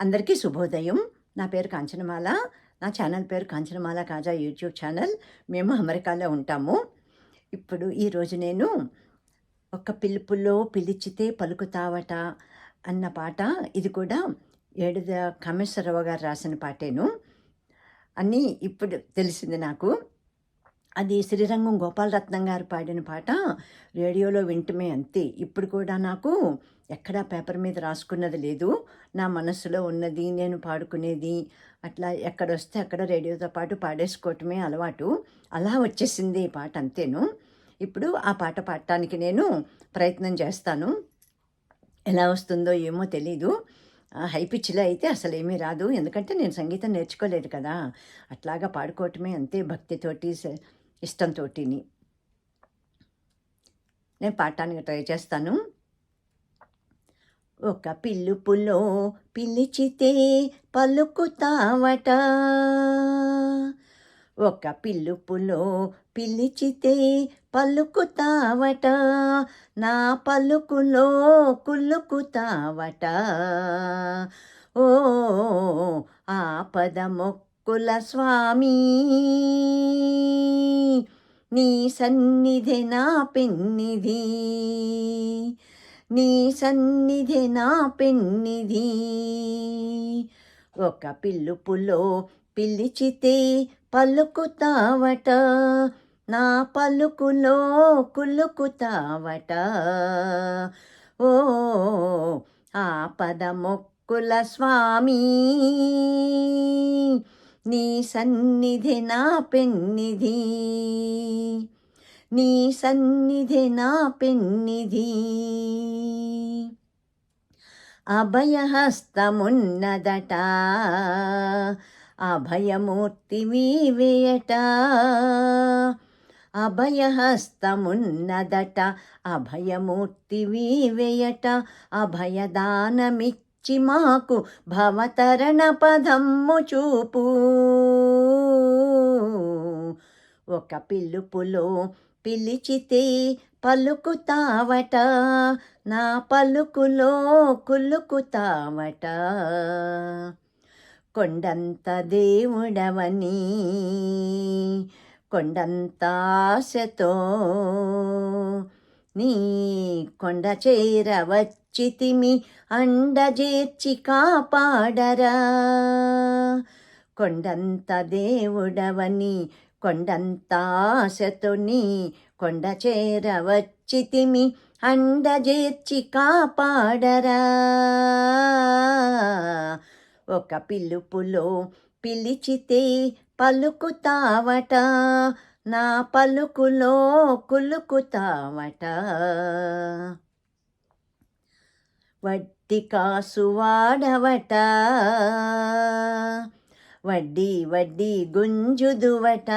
అందరికీ శుభోదయం. నా పేరు కాంచనమాల. నా ఛానల్ పేరు కాంచనమాల కాజా యూట్యూబ్ ఛానల్. మేము అమెరికాలో ఉంటాము. ఇప్పుడు ఈరోజు నేను ఒక పిలుపులో పిలిచితే పలుకుతావట అన్న పాట. ఇది కూడా ఏడుద కామేశ్వరరావు గారు రాసిన పాటేను. అని ఇప్పుడు తెలిసింది నాకు. అది శ్రీరంగం గోపాలరత్నం గారు పాడిన పాట రేడియోలో వింటమే అంతే. ఇప్పుడు కూడా నాకు ఎక్కడా పేపర్ మీద రాసుకున్నది లేదు. నా మనసులో ఉన్నది నేను పాడుకునేది అట్లా ఎక్కడొస్తే అక్కడ రేడియోతో పాటు పాడేసుకోవటమే అలవాటు. అలా వచ్చేసింది ఈ పాట అంతేను. ఇప్పుడు ఆ పాట పాడటానికి నేను ప్రయత్నం చేస్తాను. ఎలా వస్తుందో ఏమో తెలీదు. హై పిచ్లో అయితే అసలు ఏమీ రాదు. ఎందుకంటే నేను సంగీతం నేర్చుకోలేదు కదా. అట్లాగా పాడుకోవటమే అంతే భక్తితోటి ఇష్టంతో నేను పాడటానికి ట్రై చేస్తాను. ఒక పిల్లుపులో పిలిచితే పలుకుతావట. ఒక పిల్లుపులో పిలిచితే పలుకుతావట. నా పలుకులో కులుకుతావట. ఓ ఆపద మొక్కుల స్వామి. నీ సన్నిధి నా పెన్నిధి. నీ సన్నిధి నా పెన్నిధి. ఒక పిల్లుపులో పిలిచితే పలుకుతావట. నా పలుకులో కులుకుతావట. ఓ ఆపద మొక్కుల స్వామి. నీ సన్నిధి నా పెన్నిధి. నీ సన్నిధి నా పెన్నిధి. అభయహస్తమున్నదట. అభయమూర్తి వీవేయట అభయహస్తమున్నదట. అభయమూర్తి వీవేయట అభయదానమిచ్చి మాకు భవతరణ పదమ్ము చూపు. ఒక పిలుపులో పిలిచితే పలుకుతావట నా పలుకులో కులుకుతావట. కొండంత దేవుడవని కొండంత ఆశతో నీ కొండ చితిమి అండజేర్చి కాపాడరా. కొండంత దేవుడవని కొండంత ఆశతో కొండ చేరవచ్చితిమి అండజేర్చి కాపాడరా. ఒక పిలుపులో పిలిచితే పలుకుతావట నా పలుకులో కులుకుతావట. వడ్డీ కాసు వడ్డీ వడ్డీ గుంజుదువట.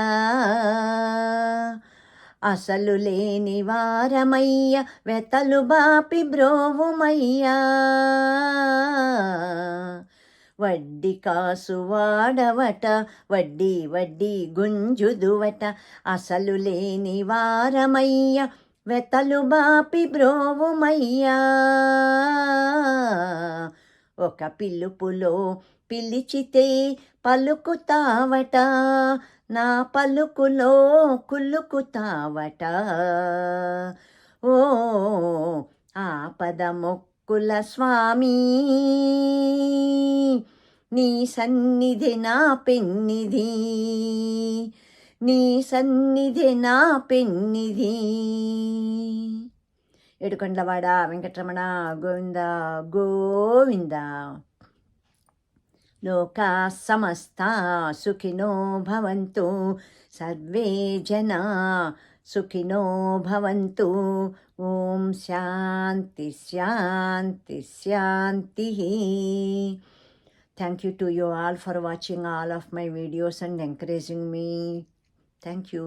అసలు లేని వారమయ్య వెతలు బాపి బ్రోవుమయ్యా. వడ్డీ కాసు వాడవట వడ్డీ వడ్డీ గుంజుదువట. అసలు లేని వారమయ్య వెతలు బాపి బ్రోవుమయ్యా. ఒక పిలుపులో పిలిచితే పలుకుతావట నా పలుకులో కులుకుతావట ఓ ఆపద మొక్కుల స్వామి నీ సన్నిధి నా పెన్నిధి. నీ సన్నిధి నా పెన్నిధి. ఏడుకొండలవాడ వెంకటరమణ గోవింద గోవింద. లోకా సమస్త సుఖినో భవంతు. సర్వే జనా సుఖినో భవంతు. ఓం శాంతి శాంతి శాంతి. Thank you to you all for watching all of my videos and encouraging me thank you